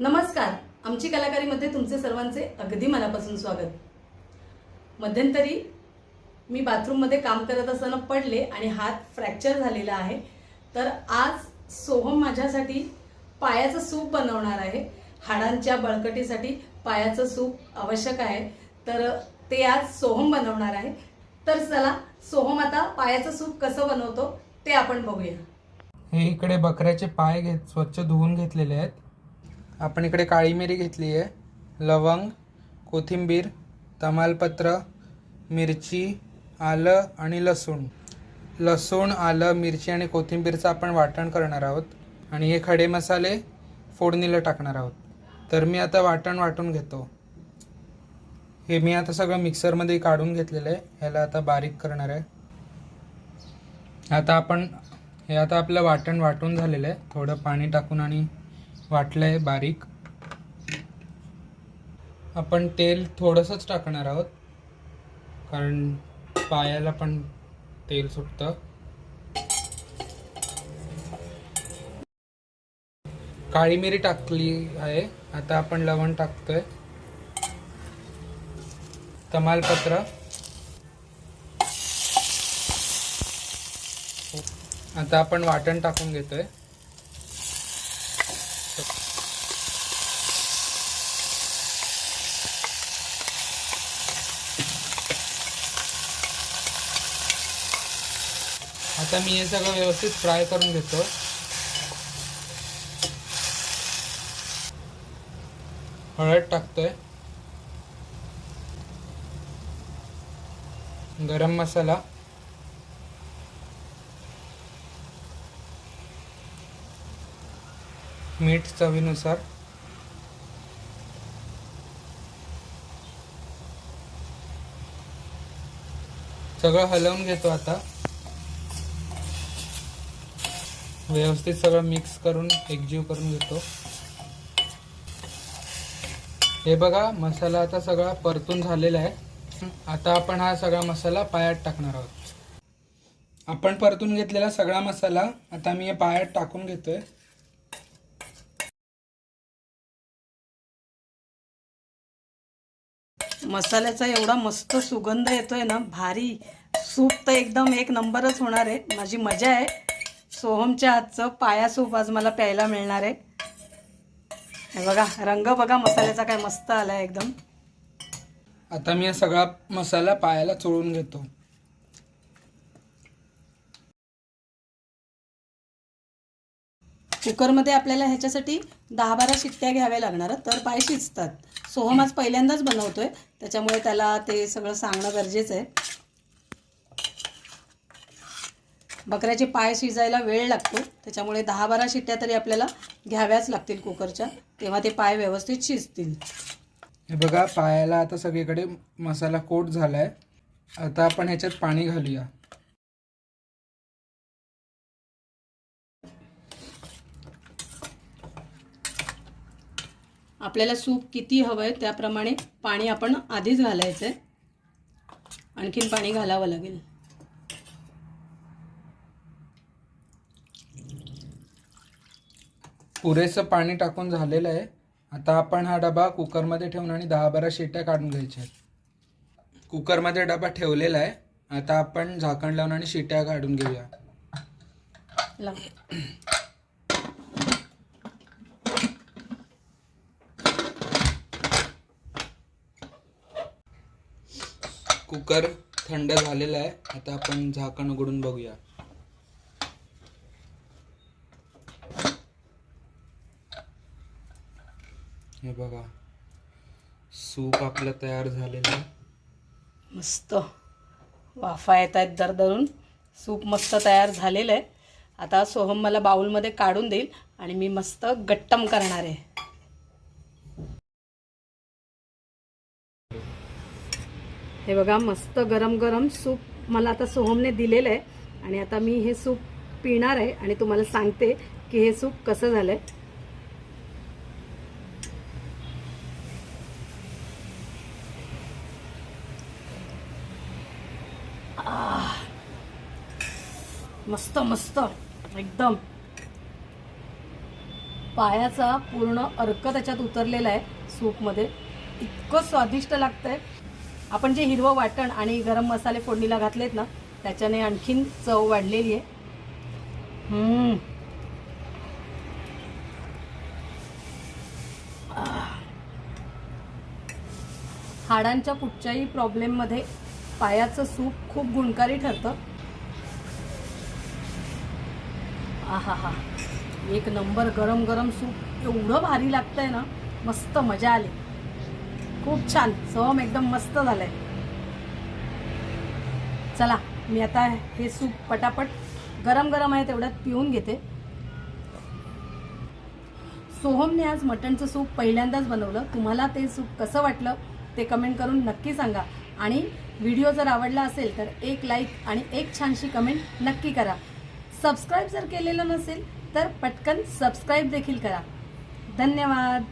नमस्कार. आमची कलाकारीमध्ये तुमचे सर्वांचे अगदी मनापासून स्वागत. मध्यंतरी मी बाथरूममध्ये काम करत असताना पडले आणि हात फ्रॅक्चर झालेला आहे. तर आज सोहम माझ्यासाठी पायाचं सूप बनवणार आहे. हाडांच्या बळकटीसाठी पायाचं सूप आवश्यक आहे. तर ते आज सोहम बनवणार आहे. तर चला सोहम आता पायाचं सूप कसं बनवतो ते आपण बघूया. हे इकडे बकऱ्याचे पाय घेत स्वच्छ धुवून घेतलेले आहेत. आपण इकडे काळी मिरी घेतली आहे. लवंग कोथिंबीर तमालपत्र मिरची आलं आणि लसूण. लसूण आलं मिरची आणि कोथिंबीरचं आपण वाटण करणार आहोत. आणि हे खडे मसाले फोडणीला टाकणार आहोत. तर मी आता वाटण वाटून घेतो. हे मी आता सगळं मिक्सरमध्ये काढून घेतलेलं आहे. ह्याला आता बारीक करणार आहे. आता आपण हे आता आपलं वाटण वाटून झालेलं आहे. थोडं पाणी टाकून आणि वाटलं आहे बारीक. आपण तेल थोडंसंच टाकणार आहोत. कारण पायाला पण तेल सुटतं. काळी मिरी टाकली आहे. आता आपण लवण टाकतोय. तमालपत्र. आता आपण वाटण टाकून घेतोय. आता मी हे सगळं व्यवस्थित फ्राय करून घेतो. हळद टाकतोय. गरम मसाला. मीठ चवीनुसार. सगळं हलवून घेतो आता. व्यवस्थित सगळं मिक्स करून एकजीव करून घेतो. हे बघा मसाला आता सगळा परतून झालेला आहे. आता आपण हा सगळा मसाला पायात टाकणार आहोत. आपण परतून घेतलेला सगळा मसाला आता मी हे पायात टाकून घेतोय. मसाल्याचा एवढा मस्त सुगंध येतोय ना भारी. सूप तर एकदम एक नंबरच होणार आहे. माझी मजा आहे. सोहमच्या हातचं पाया सूप आज मला प्यायला मिळणार आहे. बघा रंग बघा मसाल्याचा काय मस्त आलाय एकदम. आता मी हा सगळा मसाला पायाला चोळून घेतो. कुकरमध्ये आपल्याला ह्याच्यासाठी दहा बारा शिट्ट्या घ्याव्या लागणार तर पाय शिजतात. सोहम आज पहिल्यांदाच बनवतोय त्याच्यामुळे त्याला ते सगळं सांगणं गरजेचं आहे. बकऱ्याचे पाय शिजायला वेळ लागतो. त्याच्यामुळे दहा बारा शिट्ट्या तरी आपल्याला घ्याव्याच लागतील कुकरच्या. तेव्हा ते पाय व्यवस्थित शिजतील. हे बघा पायाला आता सगळीकडे मसाला कोट झालाय. आता आपण ह्याच्यात पाणी घालूया. आपल्याला सूप किती हवं आहे त्याप्रमाणे पाणी आपण आधीच घालायचं आहे आणखीन पाणी घालावं लागेल. पुरेसं पाणी टाकून झालेलं आहे. आता आपण हा डबा कुकरमध्ये ठेवून आणि दहा बारा शिट्या काढून घ्यायच्या आहेत. कुकरमध्ये डबा ठेवलेला आहे. आता आपण झाकण लावून आणि शिट्या काढून घेऊया. कुकर थंड झालेला आहे. आता आपण झाकण उघडून बघूया. हे बघा. सूप आपलं तयार झालेलं आहे. मस्त. वाफा येत आहेत दरदरून. सूप मस्त तयार झालेलं आहे. आता सोहम मला बाउलमध्ये काढून देईल आणि मी मस्त गट्टम करणार आहे. हे बघा मस्त गरम गरम सूप मला आता सोहमने दिलेलं आहे. आणि आता मी हे सूप पिणार आहे आणि तुम्हाला सांगते की हे सूप कसं झालं आहे मस्त मस्त. एकदम. पायाचा पूर्ण अर्क त्याच्यात उतरलेला आहे सूपमध्ये. इतकं स्वादिष्ट लागतंय. आपण जे हिरवं वाटण आणि गरम मसाले फोडणीला घातलेत ना त्याच्याने आणखीन चव वाढलेली आहे. हाडांच्या कुठच्याही प्रॉब्लेममध्ये पायाचं सूप खूप गुणकारी ठरतं. आहा हा एक नंबर गरम गरम सूप. एवढं भारी लागतंय ना. मस्त मजा आली. खूप छान. सवम एकदम मस्त झालंय. चला मी आता हे सूप पटापट गरम गरम आहे तेवढ्यात पिऊन घेते. सोहमने आज मटणचं सूप पहिल्यांदाच बनवलं. तुम्हाला ते सूप कसं वाटलं ते कमेंट करून नक्की सांगा. आणि व्हिडिओ जर आवडला असेल तर एक लाईक आणि एक छानशी कमेंट नक्की करा. सबस्क्राईब जर केलेलं नसेल तर पटकन सबस्क्राईब देखील करा. धन्यवाद.